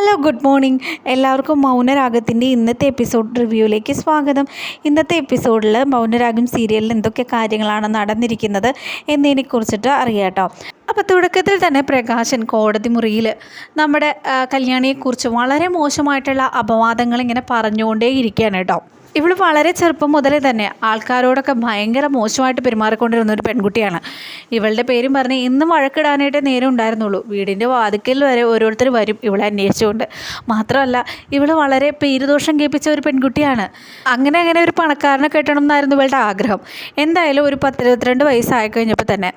Hello good morning. എല്ലാവർക്കും മൗനരാഗത്തിന്റെ ഇന്നത്തെ episode റിവ്യൂയിലേക്ക് സ്വാഗതം. ഇന്നത്തെ എപ്പിസോഡിൽ മൗനരാഗം സീരിയലിൽ എന്തൊക്കെ കാര്യങ്ങളാണ് നടന്നിരിക്കുന്നത് എന്നതിനെക്കുറിച്ചിട്ട് അറിയാം കേട്ടോ. അപ്പോൾ തുടക്കത്തിൽ തന്നെ പ്രകാശൻ കോടതി മുറിയിൽ നമ്മുടെ കല്യാണിയെക്കുറിച്ച് വളരെ മോശമായിട്ടുള്ള അപവാദങ്ങൾ ഇങ്ങനെ പറഞ്ഞുകൊണ്ടേ കേട്ടോ. ഇവൾ വളരെ ചെറുപ്പം മുതലേ തന്നെ ആൾക്കാരോടൊക്കെ ഭയങ്കര മോശമായിട്ട് പെരുമാറിക്കൊണ്ടിരുന്ന ഒരു പെൺകുട്ടിയാണ്. ഇവളുടെ പേരും പറഞ്ഞ് ഇന്നും വഴക്കിടാനായിട്ട് നേരം ഉണ്ടായിരുന്നുള്ളൂ. വീടിന്റെ വാതിക്കൽ വരെ ഓരോരുത്തർ വരും ഇവളെ അന്വേഷിച്ചുകൊണ്ട്. മാത്രമല്ല ഇവൾ വളരെ പേരുദോഷം കേൾപ്പിച്ച ഒരു പെൺകുട്ടിയാണ്. അങ്ങനെ അങ്ങനെ ഒരു പണക്കാരനെ കെട്ടണം എന്നായിരുന്നു ഇവളുടെ ആഗ്രഹം. എന്തായാലും ഒരു പത്തിരുപത്തിരണ്ട് വയസ്സായി കഴിഞ്ഞപ്പോൾ തന്നെ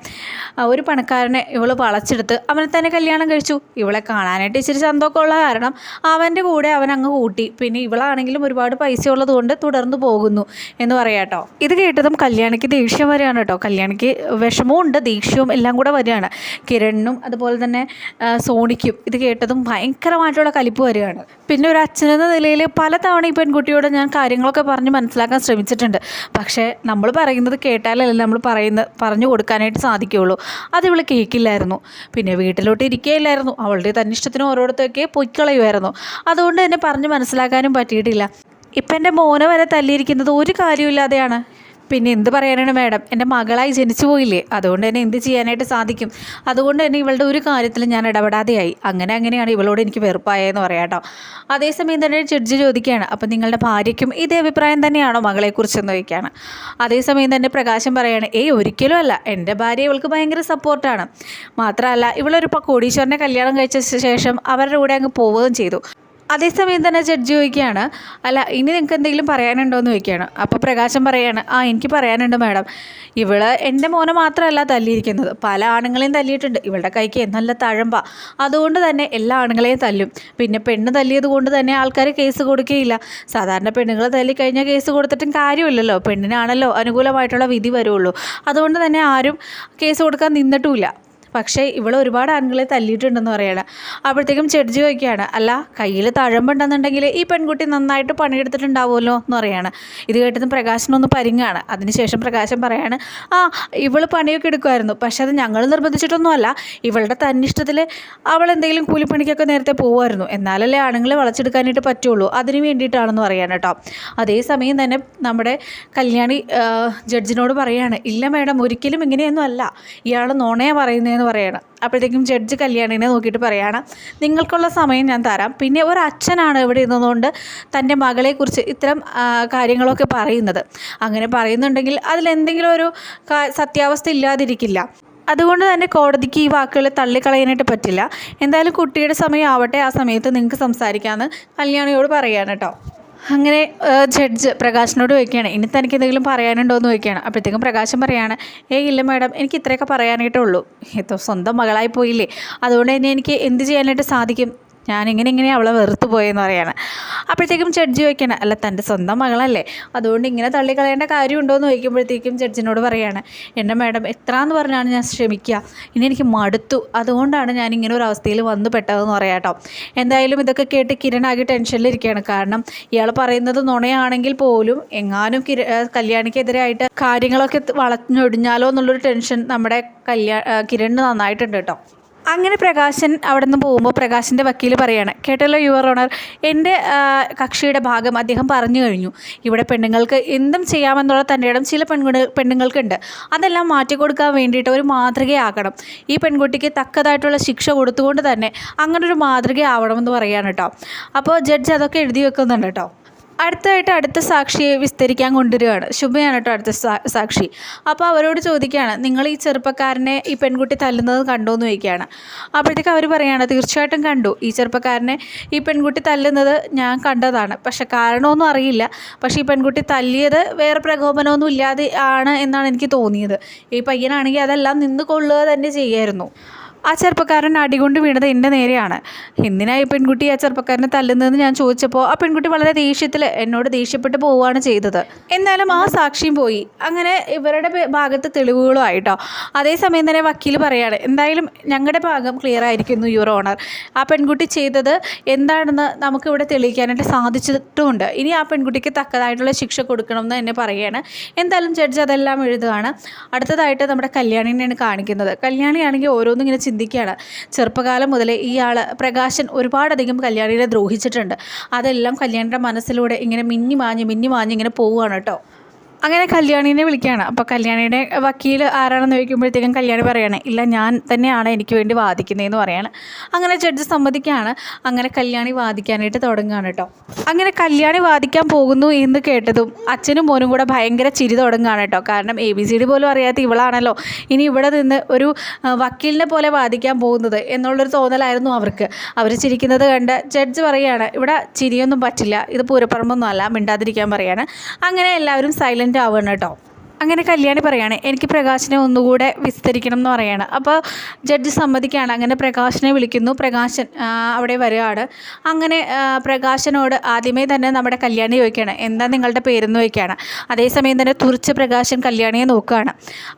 ഒരു പണക്കാരനെ ഇവൾ വളച്ചെടുത്ത് അവനെ തന്നെ കല്യാണം കഴിച്ചു. ഇവളെ കാണാനായിട്ട് ഇച്ചിരി സന്തോഷമുള്ള കാരണം അവന്റെ കൂടെ അവൻ അങ്ങ് കൂട്ടി. പിന്നെ ഇവളാണെങ്കിലും ഒരുപാട് പൈസ ഉള്ളത് കൊണ്ട് തുടർന്ന് പോകുന്നു എന്ന് പറയാട്ടോ ഇത് കേട്ടതും കല്യാണിക്ക് ദേഷ്യം വരികയാണ് കേട്ടോ. കല്യാണിക്ക് വിഷമവും ഉണ്ട് ദേഷ്യവും എല്ലാം കൂടെ വരികയാണ്. കിരണിനും അതുപോലെ തന്നെ സോണിക്കും ഇത് കേട്ടതും ഭയങ്കരമായിട്ടുള്ള കലിപ്പ് വരികയാണ്. പിന്നെ ഒരു അച്ഛനെന്ന നിലയിൽ പലതവണ ഈ പെൺകുട്ടിയോട് ഞാൻ കാര്യങ്ങളൊക്കെ പറഞ്ഞ് മനസ്സിലാക്കാൻ ശ്രമിച്ചിട്ടുണ്ട്. പക്ഷേ നമ്മൾ പറയുന്നത് കേട്ടാലല്ലേ നമ്മൾ പറയുന്ന പറഞ്ഞു കൊടുക്കാനായിട്ട് സാധിക്കുകയുള്ളൂ. അത് ഇവൾ കേൾക്കില്ലായിരുന്നു പിന്നെ വീട്ടിലോട്ട് ഇരിക്കുകയില്ലായിരുന്നു. അവളുടെ തന്നിഷ്ടത്തിന് ഓരോരുത്തൊക്കെ പൊയ്ക്കളയുമായിരുന്നു. അതുകൊണ്ട് തന്നെ പറഞ്ഞ് മനസ്സിലാക്കാനും പറ്റിയിട്ടില്ല. ഇപ്പം എന്റെ മോനെ വരെ തല്ലിയിരിക്കുന്നത് ഒരു കാര്യമില്ലാതെയാണ് പിന്നെ എന്ത് പറയാനാണ് മാഡം? എന്റെ മകളായി ജനിച്ചു പോയില്ലേ? അതുകൊണ്ട് തന്നെ എന്ത് ചെയ്യാനായിട്ട് സാധിക്കും? അതുകൊണ്ട് തന്നെ ഇവളുടെ ഒരു കാര്യത്തിൽ ഞാൻ ഇടപെടാതെയായി. അങ്ങനെ അങ്ങനെയാണ് ഇവളോട് എനിക്ക് വെറുപ്പായെന്ന് പറയാം കേട്ടോ. അതേസമയം തന്നെ ജഡ്ജി ചോദിക്കുകയാണ് അപ്പം നിങ്ങളുടെ ഭാര്യയ്ക്കും ഇതേ അഭിപ്രായം തന്നെയാണോ മകളെക്കുറിച്ചെന്ന് ചോദിക്കുകയാണ്. അതേസമയം തന്നെ പ്രകാശം പറയാണ് ഏയ് ഒരിക്കലും അല്ല. എന്റെ ഭാര്യ ഇവൾക്ക് ഭയങ്കര സപ്പോർട്ടാണ് മാത്രമല്ല ഇവളൊരു കോടീശ്വരനെ കല്യാണം കഴിച്ച ശേഷം അവരുടെ കൂടെ അങ്ങ് പോവുകയും ചെയ്തു. അതേസമയം തന്നെ ജഡ്ജി ചോദിക്കുകയാണ് അല്ല ഇനി നിങ്ങൾക്ക് എന്തെങ്കിലും പറയാനുണ്ടോ? എന്ന് ചോദിക്കുകയാണ്. അപ്പോൾ പ്രകാശം പറയുകയാണ് ആ എനിക്ക് പറയാനുണ്ട് മാഡം. ഇവൾ എന്റെ മോനെ മാത്രമല്ല തല്ലിയിരിക്കുന്നത്. പല ആണുങ്ങളെയും തല്ലിയിട്ടുണ്ട്. ഇവളുടെ കൈക്ക് നല്ല തഴമ്പ. അതുകൊണ്ട് തന്നെ എല്ലാ ആണുങ്ങളെയും തല്ലും. പിന്നെ പെണ്ണ് തല്ലിയത് കൊണ്ട് തന്നെ ആൾക്കാർ കേസ് കൊടുക്കുകയില്ല. സാധാരണ പെണ്ണുങ്ങൾ തല്ലിക്കഴിഞ്ഞാൽ കേസ് കൊടുത്തിട്ടും കാര്യമില്ലല്ലോ. പെണ്ണിനാണല്ലോ അനുകൂലമായിട്ടുള്ള വിധി വരുള്ളൂ. അതുകൊണ്ട് തന്നെ ആരും കേസ് കൊടുക്കാൻ നിന്നിട്ടുമില്ല. പക്ഷേ ഇവൾ ഒരുപാട് ആണുങ്ങളെ തല്ലിയിട്ടുണ്ടെന്ന് പറയണം. അപ്പോഴത്തേക്കും ചെഡ്ജി ചോദിക്കുകയാണ് അല്ല കയ്യിൽ തഴമ്പുണ്ടെന്നുണ്ടെങ്കിൽ ഈ പെൺകുട്ടി നന്നായിട്ട് പണിയെടുത്തിട്ടുണ്ടാവുമല്ലോ എന്ന് പറയാണ്. ഇത് കേട്ടതും പ്രകാശനൊന്ന് പരിങ്ങാണ്. അതിനുശേഷം പ്രകാശം പറയാണ് ആ ഇവൾ പണിയൊക്കെ എടുക്കുമായിരുന്നു. പക്ഷേ അത് ഞങ്ങൾ നിർബന്ധിച്ചിട്ടൊന്നുമല്ല. ഇവളുടെ തന്നിഷ്ടത്തിൽ അവൾ എന്തെങ്കിലും കൂലിപ്പണിക്കൊക്കെ നേരത്തെ പോകുമായിരുന്നു എന്നാലല്ലേ ആണുങ്ങളെ വളച്ചെടുക്കാനായിട്ട് പറ്റുള്ളൂ. അതിന് വേണ്ടിയിട്ടാണെന്ന് പറയാൻ കേട്ടോ. അതേസമയം തന്നെ നമ്മുടെ കല്യാണി ജഡ്ജിനോട് പറയാണ് ഇല്ല മേഡം ഒരിക്കലും ഇങ്ങനെയൊന്നും അല്ല ഇയാൾ നോണയാണ് പറയുന്നതെന്ന് പറയണം. അപ്പോഴത്തേക്കും ജഡ്ജ് കല്യാണിനെ നോക്കിയിട്ട് പറയാണ് നിങ്ങൾക്കുള്ള സമയം ഞാൻ തരാം. പിന്നെ ഒരു അച്ഛനാണ് ഇവിടെ ഇരുന്നതുകൊണ്ട് തന്റെ മകളെക്കുറിച്ച് ഇത്തരം കാര്യങ്ങളൊക്കെ പറയുന്നത്. അങ്ങനെ പറയുന്നുണ്ടെങ്കിൽ അതിലെന്തെങ്കിലും ഒരു സത്യാവസ്ഥ ഇല്ലാതിരിക്കില്ല. അതുകൊണ്ട് തന്നെ കോടതിക്ക് ഈ വാക്കുകൾ തള്ളിക്കളയാനായിട്ട് പറ്റില്ല. എന്തായാലും കുട്ടിയുടെ സമയം ആവട്ടെ ആ സമയത്ത് നിങ്ങൾക്ക് സംസാരിക്കാമെന്ന് കല്യാണിയോട് പറയാണ് കേട്ടോ അങ്ങനെ ജഡ്ജ് പ്രകാശിനോട് ചോദിക്കുകയാണ് ഇനി തനിക്ക് എന്തെങ്കിലും പറയാനുണ്ടോ? എന്ന് ചോദിക്കുകയാണ്. അപ്പോഴത്തേക്കും പ്രകാശം പറയാണ് ഏയ് ഇല്ല മാഡം എനിക്ക് ഇത്രയൊക്കെ പറയാനായിട്ടേ ഉള്ളൂ. ഇത് സ്വന്തം മകളായി പോയില്ലേ. അതുകൊണ്ട് തന്നെ എനിക്ക് എന്ത് ചെയ്യാനായിട്ട് സാധിക്കും? ഞാൻ ഇങ്ങനെ അവളെ വെറുത്തു പോയെന്ന് പറയാണ്. അപ്പോഴത്തേക്കും ജഡ്ജി ചോദിക്കണം അല്ല തന്റെ സ്വന്തം മകളല്ലേ? അതുകൊണ്ട് ഇങ്ങനെ തള്ളിക്കളയേണ്ട കാര്യമുണ്ടോ എന്ന് ചോദിക്കുമ്പോഴത്തേക്കും ജഡ്ജിനോട് പറയുകയാണ് എന്റെ മാഡം എത്ര എന്ന് പറഞ്ഞാണ് ഞാൻ ശ്രമിക്കുക ഇനി എനിക്ക് മടുത്തു. അതുകൊണ്ടാണ് ഞാൻ ഇങ്ങനെ ഒരു അവസ്ഥയിൽ വന്നു പെട്ടതെന്ന് പറയാട്ടോ എന്തായാലും ഇതൊക്കെ കേട്ട് കിരണാകെ ടെൻഷനിലിരിക്കുകയാണ് കാരണം ഇയാൾ പറയുന്നത് നുണയാണെങ്കിൽ പോലും എങ്ങാനും കിര കല്യാണിക്കെതിരായിട്ട് കാര്യങ്ങളൊക്കെ വളഞ്ഞൊടിഞ്ഞാലോ എന്നുള്ളൊരു ടെൻഷൻ നമ്മുടെ കല്യാ കിരണിന് നന്നായിട്ടുണ്ട് കേട്ടോ. അങ്ങനെ പ്രകാശൻ അവിടെ നിന്ന് പോകുമ്പോൾ പ്രകാശിന്റെ വക്കീൽ പറയാണ് കേട്ടല്ലോ യുവർ ഓണർ എന്റെ കക്ഷിയുടെ ഭാഗം അദ്ദേഹം പറഞ്ഞു കഴിഞ്ഞു. ഇവിടെ പെണ്ണുങ്ങൾക്ക് എന്തും ചെയ്യാമെന്നുള്ള തന്റെ ഇടം ചില പെൺകുട്ടി പെണ്ണുങ്ങൾക്കുണ്ട്. അതെല്ലാം മാറ്റിക്കൊടുക്കാൻ വേണ്ടിയിട്ട് ഒരു മാതൃകയാകണം. ഈ പെൺകുട്ടിക്ക് തക്കതായിട്ടുള്ള ശിക്ഷ കൊടുത്തുകൊണ്ട് തന്നെ അങ്ങനെ ഒരു മാതൃകയാവണമെന്ന് പറയാണ് കേട്ടോ അപ്പോൾ ജഡ്ജ് അതൊക്കെ എഴുതി വെക്കുന്നുണ്ട് കേട്ടോ അടുത്തായിട്ട് അടുത്ത സാക്ഷിയെ വിസ്തരിക്കാൻ കൊണ്ടുവരികയാണ്. ശുഭയാണ് കേട്ടോ അടുത്ത സാക്ഷി. അപ്പോൾ അവരോട് ചോദിക്കുകയാണ് നിങ്ങൾ ഈ ചെറുപ്പക്കാരനെ ഈ പെൺകുട്ടി തല്ലുന്നത് കണ്ടോ എന്ന് ചോദിക്കുകയാണ്. അപ്പോഴത്തേക്ക് അവർ പറയുകയാണ് തീർച്ചയായിട്ടും കണ്ടു. ഈ ചെറുപ്പക്കാരനെ ഈ പെൺകുട്ടി തല്ലുന്നത് ഞാൻ കണ്ടതാണ്. പക്ഷെ കാരണമൊന്നും അറിയില്ല. പക്ഷേ ഈ പെൺകുട്ടി തല്ലിയത് വേറെ പ്രകോപനമൊന്നും ഇല്ലാതെ ആണ് എന്നാണ് എനിക്ക് തോന്നിയത്. ഈ പയ്യനാണെങ്കിൽ അതെല്ലാം നിന്ന് കൊള്ളുക തന്നെ ചെയ്യായിരുന്നു. ആ ചെറുപ്പക്കാരൻ അടികൊണ്ട് വീണത് എന്റെ നേരെയാണ്. എന്തിനാ ഈ പെൺകുട്ടി ആ ചെറുപ്പക്കാരനെ തല്ലുന്നതെന്ന് ഞാൻ ചോദിച്ചപ്പോൾ ആ പെൺകുട്ടി വളരെ ദേഷ്യത്തിൽ എന്നോട് ദേഷ്യപ്പെട്ട് പോവുകയാണ് ചെയ്തത്. എന്നാലും ആ സാക്ഷിയും പോയി. അങ്ങനെ ഇവരുടെ ഭാഗത്ത് തെളിവുകളും ആയിട്ടോ. അതേസമയം തന്നെ വക്കീൽ പറയാണ് എന്തായാലും ഞങ്ങളുടെ ഭാഗം ക്ലിയർ ആയിരിക്കുന്നു യുവർ ഓണർ ആ പെൺകുട്ടി ചെയ്തത് എന്താണെന്ന് നമുക്കിവിടെ തെളിയിക്കാനായിട്ട് സാധിച്ചിട്ടുമുണ്ട് ഇനി ആ പെൺകുട്ടിക്ക് തക്കതായിട്ടുള്ള ശിക്ഷ കൊടുക്കണമെന്ന് തന്നെ പറയുകയാണ് എന്തായാലും ജഡ്ജ് അതെല്ലാം എഴുതുകയാണ്. അടുത്തതായിട്ട് നമ്മുടെ കല്യാണിനെയാണ് കാണിക്കുന്നത്. കല്യാണിയാണെങ്കിൽ ഓരോന്നും ഇങ്ങനെ ചിന്തിക്കുകയാണ്. ചെറുപ്പകാലം മുതലേ ഇയാൾ പ്രകാശൻ ഒരുപാടധികം കല്യാണിനെ ദ്രോഹിച്ചിട്ടുണ്ട്. അതെല്ലാം കല്യാണിയുടെ മനസ്സിലൂടെ ഇങ്ങനെ മിന്നി മാഞ്ഞ് മിന്നി മാഞ്ഞ് ഇങ്ങനെ പോവുകയാണ് കേട്ടോ. അങ്ങനെ കല്യാണീനെ വിളിക്കുകയാണ്. അപ്പോൾ കല്യാണിയുടെ വക്കീൽ ആരാണെന്ന് ചോദിക്കുമ്പോഴത്തേക്കും കല്യാണി പറയുകയാണ് ഇല്ല ഞാൻ തന്നെയാണ് എനിക്ക് വേണ്ടി വാദിക്കുന്നതെന്ന് പറയാണ്. അങ്ങനെ ജഡ്ജ് സമ്മതിക്കുകയാണ്. അങ്ങനെ കല്യാണി വാദിക്കാനായിട്ട് തുടങ്ങുകയാണ് കേട്ടോ. അങ്ങനെ കല്യാണി വാദിക്കാൻ പോകുന്നു എന്ന് കേട്ടതും അച്ഛനും മോനും കൂടെ ഭയങ്കര ചിരി തുടങ്ങുകയാണ് കേട്ടോ. കാരണം എ ബി സി ഡി പോലും അറിയാത്ത ഇവളാണല്ലോ. ഇനി ഇവിടെ നിന്ന് ഒരു വക്കീലിനെ പോലെ വാദിക്കാൻ പോകുന്നത് എന്നുള്ളൊരു തോന്നലായിരുന്നു അവർക്ക്. അവർ ചിരിക്കുന്നത് കണ്ട് ജഡ്ജ് പറയുകയാണ് ഇവിടെ ചിരിയൊന്നും പറ്റില്ല. ഇത് പൂരപ്പറമ്പൊന്നും അല്ല. മിണ്ടാതിരിക്കാൻ പറയുകയാണ് അങ്ങനെ എല്ലാവരും സൈലന്റ് ആവുകയാണ് കേട്ടോ. അങ്ങനെ കല്യാണി പറയാണ് എനിക്ക് പ്രകാശിനെ ഒന്നുകൂടെ വിസ്തരിക്കണം എന്ന് പറയാണ്. അപ്പോൾ ജഡ്ജ് സമ്മതിക്കുകയാണ്. അങ്ങനെ പ്രകാശിനെ വിളിക്കുന്നു. പ്രകാശൻ അവിടെ വരികയാണ്. അങ്ങനെ പ്രകാശനോട് ആദ്യമേ തന്നെ നമ്മുടെ കല്യാണി ചോദിക്കുകയാണ് എന്താ നിങ്ങളുടെ പേരെന്ന് ചോദിക്കുകയാണ്. അതേസമയം തന്നെ തുറിച്ച് പ്രകാശൻ കല്യാണിയെ നോക്കുകയാണ്.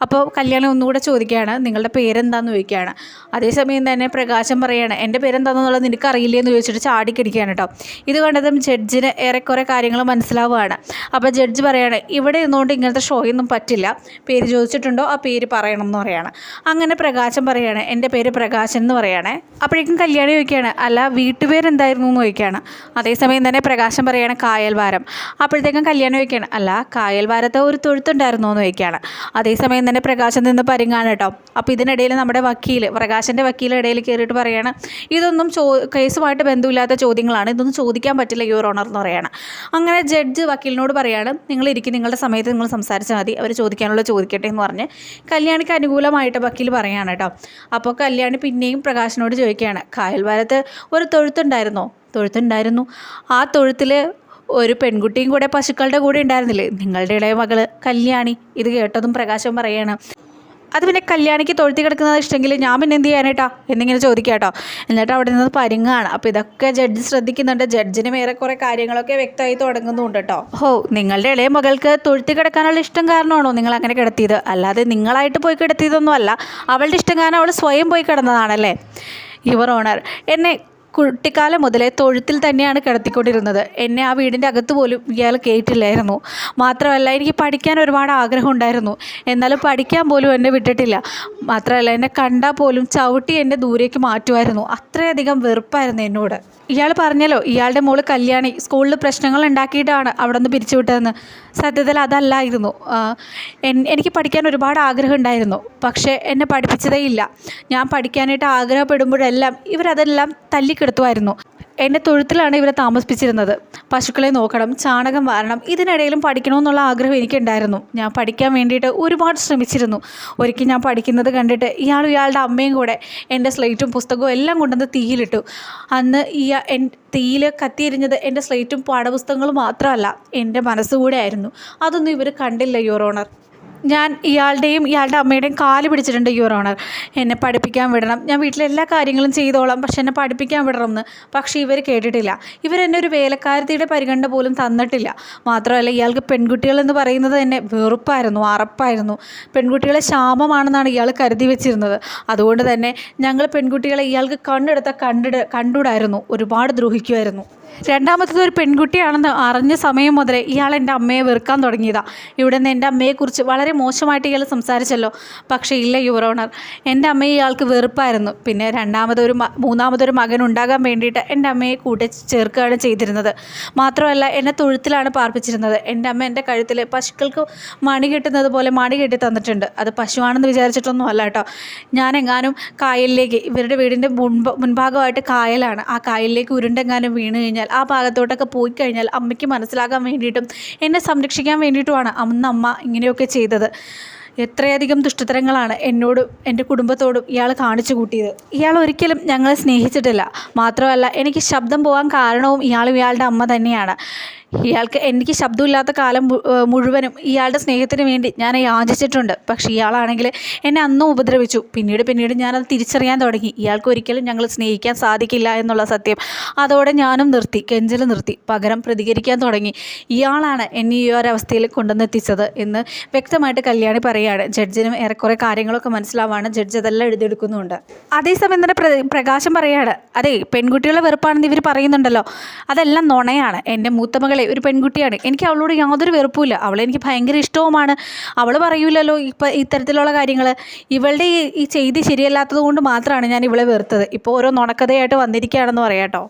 അപ്പോൾ കല്യാണി ഒന്നുകൂടെ ചോദിക്കുകയാണ് നിങ്ങളുടെ പേരെന്താന്ന് ചോദിക്കുകയാണ്. അതേസമയം തന്നെ പ്രകാശൻ പറയുകയാണ് എന്റെ പേരെന്താണെന്നുള്ളത് നിനക്ക് അറിയില്ലേ എന്ന് ചോദിച്ചിട്ട് ചാടിക്കടിക്കുകയാണ് കേട്ടോ. ഇത് കണ്ടതും ജഡ്ജിന് ഏറെക്കുറെ കാര്യങ്ങൾ മനസ്സിലാവുകയാണ്. അപ്പോൾ ജഡ്ജ് പറയുകയാണ് ഇവിടെ നിന്നുകൊണ്ട് ഇങ്ങനത്തെ ഷോയൊന്നും പറ്റില്ല. പേര് ചോദിച്ചിട്ടുണ്ടോ? ആ പേര് പറയണം എന്ന് പറയാണ്. അങ്ങനെ പ്രകാശം പറയാണ്. എന്റെ പേര് പ്രകാശൻ എന്ന് പറയണേ. അപ്പോഴേക്കും കല്യാണി ചോദിക്കുകയാണ് അല്ല വീട്ടുപേരെന്തായിരുന്നു? എന്ന് ചോദിക്കുകയാണ്. അതേസമയം തന്നെ പ്രകാശൻ പറയാണ് കായൽവാരം. അപ്പോഴത്തേക്കും കല്യാണി ചോദിക്കുകയാണ് അല്ല കായൽവാരത്തെ ഒരു തൊഴുത്തുണ്ടായിരുന്നോ? എന്ന് ചോദിക്കുകയാണ്. അതേസമയം തന്നെ പ്രകാശം നിന്ന് പരിങ്ങാണ് കേട്ടോ. അപ്പോൾ ഇതിനിടയിൽ നമ്മുടെ വക്കീൽ പ്രകാശന്റെ വക്കീൽ ഇടയിൽ കയറിയിട്ട് പറയാണ് ഇതൊന്നും ചോ കേസുമായിട്ട് ബന്ധമില്ലാത്ത ചോദ്യങ്ങളാണ്. ഇതൊന്നും ചോദിക്കാൻ പറ്റില്ല യുവർ ഓണർ എന്ന് പറയുകയാണ് അങ്ങനെ ജഡ്ജ് വക്കീലിനോട് പറയാണ് നിങ്ങൾ ഇരിക്കും നിങ്ങളുടെ സമയത്ത് നിങ്ങൾ സംസാരിച്ചാൽ മതി. അവർ ചോദിക്കാനുള്ള ചോദിക്കട്ടെ എന്ന് പറഞ്ഞ് കല്യാണിക്ക് അനുകൂലമായിട്ട് വക്കീൽ പറയാണ് കേട്ടോ. അപ്പോൾ കല്യാണി പിന്നെയും പ്രകാശനോട് ചോദിക്കുകയാണ് കായൽവാരത്ത് ഒരു തൊഴുത്തുണ്ടായിരുന്നോ? തൊഴുത്തുണ്ടായിരുന്നു. ആ തൊഴുത്തിൽ ഒരു പെൺകുട്ടിയും കൂടെ പശുക്കളുടെ കൂടെ ഉണ്ടായിരുന്നില്ലേ? നിങ്ങളുടെ ഇളയ മകൾ കല്യാണി. ഇത് കേട്ടതും പ്രകാശം പറയാണ് അത് പിന്നെ കല്യാണിക്ക് തൊഴുത്തി കിടക്കുന്നത് ഇഷ്ടമെങ്കിൽ ഞാൻ പിന്നെ എന്ത് ചെയ്യാനേട്ടാ എന്നിങ്ങനെ ചോദിക്കാട്ടോ. കേട്ടോ എന്നിട്ട് അവിടെ നിന്ന് പരിങ്ങാണ്. അപ്പോൾ ഇതൊക്കെ ജഡ്ജ് ശ്രദ്ധിക്കുന്നുണ്ട്. ജഡ്ജിന് കുറേ കാര്യങ്ങളൊക്കെ വ്യക്തമായി തുടങ്ങുന്നുണ്ട് കേട്ടോ ഹോ നിങ്ങളുടെ ഇളയ മകൾക്ക് തൊഴുത്തി കിടക്കാനുള്ള ഇഷ്ടം കാരണമാണോ നിങ്ങൾ അങ്ങനെ കിടത്തിയത്? അല്ലാതെ നിങ്ങളായിട്ട് പോയി കിടത്തിയതൊന്നും അല്ല അവളുടെ ഇഷ്ടം കാരണം അവൾ സ്വയം പോയി കിടന്നതാണല്ലേ? യുവർ ഓണർ എന്നെ കുട്ടിക്കാലം മുതലേ തൊഴുത്തിൽ തന്നെയാണ് കിടത്തിക്കൊണ്ടിരുന്നത്. എന്നെ ആ വീടിന്റെ അകത്ത് പോലും ഇയാൾ കേട്ടില്ലായിരുന്നു മാത്രമല്ല എനിക്ക് പഠിക്കാൻ ഒരുപാട് ആഗ്രഹം ഉണ്ടായിരുന്നു. എന്നാലും പഠിക്കാൻ പോലും എന്നെ വിട്ടിട്ടില്ല. മാത്രമല്ല എന്നെ കണ്ടാൽ പോലും ചവിട്ടി എന്നെ ദൂരേക്ക് മാറ്റുമായിരുന്നു. അത്രയധികം വെറുപ്പായിരുന്നു എന്നോട്. ഇയാൾ പറഞ്ഞല്ലോ ഇയാളുടെ മോൾ കല്യാണി സ്കൂളിൽ പ്രശ്നങ്ങൾ ഉണ്ടാക്കിയിട്ടാണ് അവിടെ നിന്ന് പിരിച്ചുവിട്ടതെന്ന്. സത്യത്തിൽ അതല്ലായിരുന്നു. എനിക്ക് പഠിക്കാൻ ഒരുപാട് ആഗ്രഹം ഉണ്ടായിരുന്നു. പക്ഷേ എന്നെ പഠിപ്പിച്ചതേ ഇല്ല. ഞാൻ പഠിക്കാനായിട്ട് ആഗ്രഹപ്പെടുമ്പോഴെല്ലാം ഇവരതെല്ലാം തല്ലിക്കെടുത്തുമായിരുന്നു എന്റെ തൊഴുത്തിലാണ് ഇവരെ താമസിപ്പിച്ചിരുന്നത്. പശുക്കളെ നോക്കണം ചാണകം വാരണം ഇതിനിടയിലും പഠിക്കണമെന്നുള്ള ആഗ്രഹം എനിക്കുണ്ടായിരുന്നു. ഞാൻ പഠിക്കാൻ വേണ്ടിയിട്ട് ഒരുപാട് ശ്രമിച്ചിരുന്നു. ഒരിക്കൽ ഞാൻ പഠിക്കുന്നത് കണ്ടിട്ട് ഇയാൾ ഇയാളുടെ അമ്മയും കൂടെ എന്റെ സ്ലേറ്റും പുസ്തകവും എല്ലാം കൊണ്ടുവന്ന് തീയിലിട്ടു. അന്ന് ഈ തീയിൽ കത്തിയെരിഞ്ഞത് എന്റെ സ്ലേറ്റും പാഠപുസ്തകങ്ങളും മാത്രമല്ല എന്റെ മനസ്സുകൂടെ ആയിരുന്നു. അതൊന്നും ഇവർ കണ്ടില്ല യുവർ ഓണർ. ഞാൻ ഇയാളുടെയും ഇയാളുടെ അമ്മയുടെയും കാൽ പിടിച്ചിട്ടുണ്ട് യുവർ ഓണർ എന്നെ പഠിപ്പിക്കാൻ വിടണം. ഞാൻ വീട്ടിലെ എല്ലാ കാര്യങ്ങളും ചെയ്തോളാം. പക്ഷെ എന്നെ പഠിപ്പിക്കാൻ വിടണം എന്ന് പക്ഷേ ഇവർ കേട്ടിട്ടില്ല. ഇവരെന്നെ ഒരു വേലക്കാരത്തിയുടെ പരിഗണന പോലും തന്നിട്ടില്ല. മാത്രമല്ല ഇയാൾക്ക് പെൺകുട്ടികൾ എന്ന് പറയുന്നത് തന്നെ വെറുപ്പായിരുന്നു അറപ്പായിരുന്നു. പെൺകുട്ടികളെ ശാപമാണെന്നാണ് ഇയാൾ കരുതി വെച്ചിരുന്നത്. അതുകൊണ്ട് തന്നെ ഞങ്ങൾ പെൺകുട്ടികളെ ഇയാൾക്ക് കണ്ണെടുത്ത കണ്ടിട കണ്ടിടായിരുന്നു ഒരുപാട് ദ്രോഹിക്കുമായിരുന്നു രണ്ടാമത്തത് ഒരു പെൺകുട്ടിയാണെന്ന് അറിഞ്ഞ സമയം മുതലേ ഇയാൾ എന്റെ അമ്മയെ വെറുക്കാൻ തുടങ്ങിയതാണ് ഇവിടെ നിന്ന് എന്റെ അമ്മയെക്കുറിച്ച് വളരെ മോശമായിട്ട് ഇയാൾ സംസാരിച്ചല്ലോ. പക്ഷേ ഇല്ല യുവർ ഓണർ. എന്റെ അമ്മയെ ഇയാൾക്ക് വെറുപ്പായിരുന്നു. പിന്നെ രണ്ടാമതൊരു മൂന്നാമതൊരു മകൻ ഉണ്ടാകാൻ വേണ്ടിയിട്ട് എന്റെ അമ്മയെ കൂട്ടി ചേർക്കുകയാണ് ചെയ്തിരുന്നത്. മാത്രമല്ല എന്നെ തൊഴുത്തിലാണ് പാർപ്പിച്ചിരുന്നത്. എന്റെ അമ്മ എന്റെ കഴുത്തിൽ പശുക്കൾക്ക് മണി കെട്ടുന്നത് പോലെ മണി കെട്ടി തന്നിട്ടുണ്ട്. അത് പശുവാണെന്ന് വിചാരിച്ചിട്ടൊന്നും അല്ല കേട്ടോ. ഞാനെങ്ങാനും കായലിലേക്ക് ഇവരുടെ വീടിന്റെ മുൻഭാഗമായിട്ട് കായലാണ്. ആ കായലിലേക്ക് ഉരുണ്ടെങ്ങാനും വീണ് കഴിഞ്ഞാൽ ആ ഭാഗത്തോട്ടൊക്കെ പോയി കഴിഞ്ഞാൽ അമ്മയ്ക്ക് മനസ്സിലാകാൻ വേണ്ടിയിട്ടും എന്നെ സംരക്ഷിക്കാൻ വേണ്ടിയിട്ടുമാണ് അന്ന് അമ്മ ഇങ്ങനെയൊക്കെ ചെയ്തത്. എത്രയധികം ദുഷ്ടതരങ്ങളാണ് എന്നോടും എന്റെ കുടുംബത്തോടും ഇയാൾ കാണിച്ചു കൂട്ടിയത്. ഇയാൾ ഒരിക്കലും ഞങ്ങളെ സ്നേഹിച്ചിട്ടില്ല. മാത്രമല്ല എനിക്ക് ശബ്ദം പോകാൻ കാരണവും ഇയാളും ഇയാളുടെ അമ്മ തന്നെയാണ്. ഇയാൾക്ക് എനിക്ക് ശബ്ദമില്ലാത്ത കാലം മുഴുവനും ഇയാളുടെ സ്നേഹത്തിന് വേണ്ടി ഞാൻ യാചിച്ചിട്ടുണ്ട് പക്ഷേ ഇയാളാണെങ്കിൽ എന്നെ അന്നും ഉപദ്രവിച്ചു. പിന്നീട് പിന്നീട് ഞാനത് തിരിച്ചറിയാൻ തുടങ്ങി. ഇയാൾക്ക് ഒരിക്കലും ഞങ്ങൾ സ്നേഹിക്കാൻ സാധിക്കില്ല എന്നുള്ള സത്യം അതോടെ ഞാനും നിർത്തി കെഞ്ചൽ നിർത്തി പകരം പ്രതികരിക്കാൻ തുടങ്ങി. ഇയാളാണ് എന്നെ ഈ ഒരവസ്ഥയിൽ കൊണ്ടുവന്നെത്തിച്ചത് എന്ന് വ്യക്തമായിട്ട് കല്യാണി പറയുകയാണ്. ജഡ്ജിനും ഏറെക്കുറെ കാര്യങ്ങളൊക്കെ മനസ്സിലാവാണ്. ജഡ്ജ് അതെല്ലാം എഴുതിയെടുക്കുന്നുണ്ട് അതേസമയം തന്നെ പ്രകാശം പറയുകയാണ്. അതെ പെൺകുട്ടികളെ വെറുപ്പാണെന്ന് ഇവർ പറയുന്നുണ്ടല്ലോ. അതെല്ലാം നുണയാണ്. എന്റെ മൂത്ത ഒരു പെൺകുട്ടിയാണ്. എനിക്ക് അവളോട് യാതൊരു വെറുപ്പുമില്ല. അവളെനിക്ക് ഭയങ്കര ഇഷ്ടവുമാണ്. അവൾ പറയൂലല്ലോ ഇപ്പം ഇത്തരത്തിലുള്ള കാര്യങ്ങൾ ഇവളുടെ ഈ ചെയ്തി ശരിയല്ലാത്തത് കൊണ്ട് മാത്രമാണ് ഞാൻ ഇവളെ വെറുത്തത്. ഇപ്പോൾ ഓരോ നുണക്കഥയായിട്ട് വന്നിരിക്കുകയാണെന്ന് പറയാട്ടോ.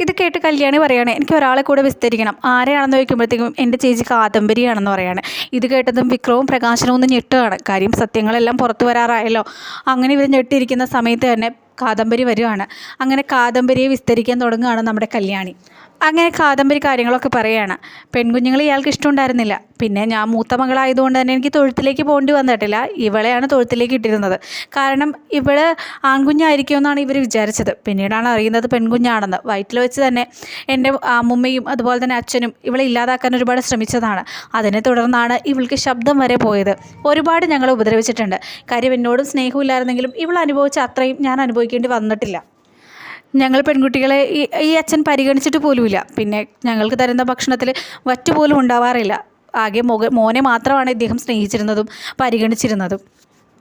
ഇത് കേട്ട് കല്യാണി പറയാണ് എനിക്ക് ഒരാളെ കൂടെ വിസ്തരിക്കണം. ആരെയാണെന്ന് ചോദിക്കുമ്പോഴത്തേക്കും എന്റെ ചേച്ചി കാദംബരിയാണെന്ന് പറയാണ്. ഇത് കേട്ടതും വിക്രവും പ്രകാശനവും ഒന്ന് ഞെട്ടുകയാണ്. കാര്യം സത്യങ്ങളെല്ലാം പുറത്തു വരാറായല്ലോ. അങ്ങനെ ഇവർ ഞെട്ടിയിരിക്കുന്ന സമയത്ത് തന്നെ കാദംബരി വരികയാണ് അങ്ങനെ കാദംബരിയെ വിസ്തരിക്കാൻ തുടങ്ങുകയാണ് നമ്മുടെ കല്യാണി. അങ്ങനെ കാദംബരി കാര്യങ്ങളൊക്കെ പറയുകയാണ് പെൺകുഞ്ഞുങ്ങൾ ഇയാൾക്ക് ഇഷ്ടമുണ്ടായിരുന്നില്ല. പിന്നെ ഞാൻ മൂത്ത മകളായതുകൊണ്ട് തന്നെ എനിക്ക് തൊഴുത്തിലേക്ക് പോകേണ്ടി വന്നിട്ടില്ല. ഇവളെയാണ് തൊഴുത്തിലേക്ക് ഇട്ടിരുന്നത്. കാരണം ഇവൾ ആൺകുഞ്ഞായിരിക്കുമെന്നാണ് ഇവർ വിചാരിച്ചത്. പിന്നീടാണ് അറിയുന്നത് പെൺകുഞ്ഞാണെന്ന്. വയറ്റിൽ വെച്ച് തന്നെ എന്റെ അമ്മുമ്മയും അതുപോലെ തന്നെ അച്ഛനും ഇവളെ ഇല്ലാതാക്കാൻ ഒരുപാട് ശ്രമിച്ചതാണ്. അതിനെ തുടർന്നാണ് ഇവൾക്ക് ശബ്ദം വരെ പോയത്. ഒരുപാട് ഞങ്ങളെ ഉപദ്രവിച്ചിട്ടുണ്ട്. കാര്യം എന്നോടും സ്നേഹമില്ലായിരുന്നെങ്കിലും ഇവൾ അനുഭവിച്ച അത്രയും ഞാൻ അനുഭവിക്കേണ്ടി വന്നിട്ടില്ല. ഞങ്ങൾ പെൺകുട്ടികളെ ഈ ഈ അച്ഛൻ പരിഗണിച്ചിട്ട് പോലുമില്ല. പിന്നെ ഞങ്ങൾക്ക് തരുന്ന ഭക്ഷണത്തിൽ വറ്റ് പോലും ഉണ്ടാവാറില്ല. ആകെ മുഖ മോനെ മാത്രമാണ് ഇദ്ദേഹം സ്നേഹിച്ചിരുന്നതും പരിഗണിച്ചിരുന്നതും.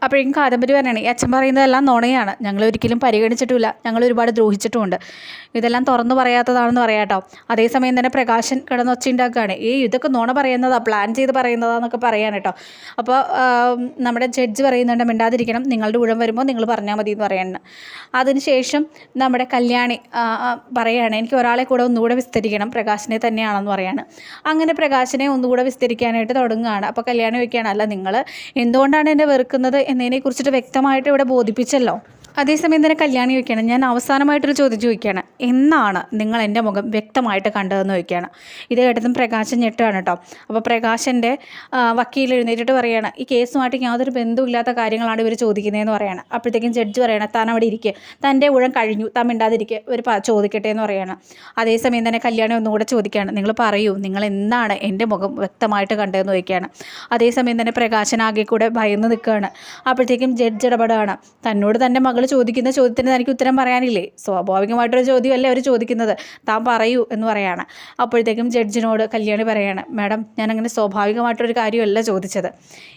അപ്പോഴേക്കും കാദംബരി പറയണേ അച്ഛൻ പറയുന്നതെല്ലാം നുണയാണ്. ഞങ്ങൾ ഒരിക്കലും പരിഗണിച്ചിട്ടുമില്ല. ഞങ്ങൾ ഒരുപാട് ദ്രോഹിച്ചിട്ടുമുണ്ട്. ഇതെല്ലാം തുറന്നു പറയാത്തതാണെന്ന് പറയാട്ടോ അതേസമയം തന്നെ പ്രകാശൻ കിടന്നൊച്ചുണ്ടാക്കുകയാണ് ഈ ഇതൊക്കെ നുണ പറയുന്നതാ പ്ലാൻ ചെയ്ത് പറയുന്നതാന്നൊക്കെ പറയാൻ കേട്ടോ. അപ്പോൾ നമ്മുടെ ജഡ്ജ് പറയുന്നുണ്ട് മിണ്ടാതിരിക്കണം നിങ്ങളുടെ ഊഴം വരുമ്പോൾ നിങ്ങൾ പറഞ്ഞാൽ മതി എന്ന് പറയണം. അതിനുശേഷം നമ്മുടെ കല്യാണി പറയാണ് എനിക്ക് ഒരാളെ കൂടെ ഒന്നുകൂടെ വിസ്തരിക്കണം പ്രകാശിനെ തന്നെയാണെന്ന് പറയാണ്. അങ്ങനെ പ്രകാശിനെ ഒന്നുകൂടെ വിസ്തരിക്കാനായിട്ട് തുടങ്ങുകയാണ്. അപ്പോൾ കല്യാണി വയ്ക്കുകയാണ് അല്ല നിങ്ങൾ എന്തുകൊണ്ടാണ് എന്നെ വെറുക്കുന്നത്? എന്നതിനെക്കുറിച്ചിട്ട് വ്യക്തമായിട്ട് ഇവിടെ ബോധിപ്പിച്ചല്ലോ. അതേസമയം തന്നെ കല്യാണി ചോദിക്കുകയാണ് ഞാൻ അവസാനമായിട്ടൊരു ചോദ്യം ചോദിക്കുകയാണ് എന്നാണ് നിങ്ങൾ എന്റെ മുഖം വ്യക്തമായിട്ട് കണ്ടതെന്ന് ചോദിക്കുകയാണ്. ഇത് കേട്ടതും പ്രകാശൻ ഞെട്ടാണ് കേട്ടോ. അപ്പോൾ പ്രകാശന്റെ വക്കീൽ എഴുന്നേറ്റിട്ട് പറയുകയാണ് ഈ കേസുമായിട്ട് യാതൊരു ബന്ധമില്ലാത്ത കാര്യങ്ങളാണ് ഇവർ ചോദിക്കുന്നതെന്ന് പറയാണ്. അപ്പോഴത്തേക്കും ജഡ്ജ് പറയണം താൻ അവിടെ ഇരിക്കുക തന്റെ ഊഴം കഴിഞ്ഞു താൻ മിണ്ടാതിരിക്കുക ഒരു ചോദിക്കട്ടെ എന്ന് പറയാണ്. അതേസമയം തന്നെ കല്യാണി ഒന്നുകൂടെ ചോദിക്കുകയാണ് നിങ്ങൾ പറയൂ നിങ്ങൾ എന്താണ് എന്റെ മുഖം വ്യക്തമായിട്ട് കണ്ടതെന്ന് ചോദിക്കുകയാണ്. അതേസമയം തന്നെ പ്രകാശൻ ആകെ കൂടെ ഭയന്ന് നിൽക്കുകയാണ്. അപ്പോഴത്തേക്കും ജഡ്ജ് ഇടപെടുകയാണ് തന്നോട് തന്റെ മകൾ ചോദിക്കുന്ന ചോദ്യത്തിന് തനിക്ക് ഉത്തരം പറയാനില്ലേ? സ്വാഭാവികമായിട്ടൊരു ചോദ്യമല്ലേ അവർ ചോദിക്കുന്നത്. താൻ പറയൂ എന്ന് പറയാണ്. അപ്പോഴത്തേക്കും ജഡ്ജിനോട് കല്യാണി പറയാണ് മാഡം ഞാനങ്ങനെ സ്വാഭാവികമായിട്ടൊരു കാര്യമല്ല ചോദിച്ചത്.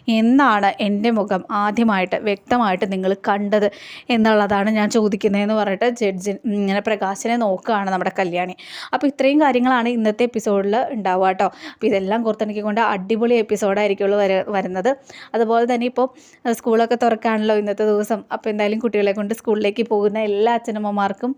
എന്നാണ് എന്റെ മുഖം ആദ്യമായിട്ട് വ്യക്തമായിട്ട് നിങ്ങൾ കണ്ടത് എന്നുള്ളതാണ് ഞാൻ ചോദിക്കുന്നതെന്ന് പറഞ്ഞിട്ട് ജഡ്ജി ഇങ്ങനെ പ്രകാശനെ നോക്കുകയാണ് നമ്മുടെ കല്യാണി. അപ്പോൾ ഇത്രയും കാര്യങ്ങളാണ് ഇന്നത്തെ എപ്പിസോഡിൽ ഉണ്ടാവുക കേട്ടോ. അപ്പോൾ ഇതെല്ലാം കോർത്തിണക്കിക്കൊണ്ട് അടിപൊളി എപ്പിസോഡായിരിക്കുള്ളൂ വര വരുന്നത്. അതുപോലെ തന്നെ ഇപ്പോൾ സ്കൂളൊക്കെ തുറക്കാണല്ലോ ഇന്നത്തെ ദിവസം. അപ്പോൾ എന്തായാലും കുട്ടികളെ കൊണ്ട് സ്കൂളിലേക്ക് പോകുന്ന എല്ലാ അച്ഛനമ്മമാർക്കും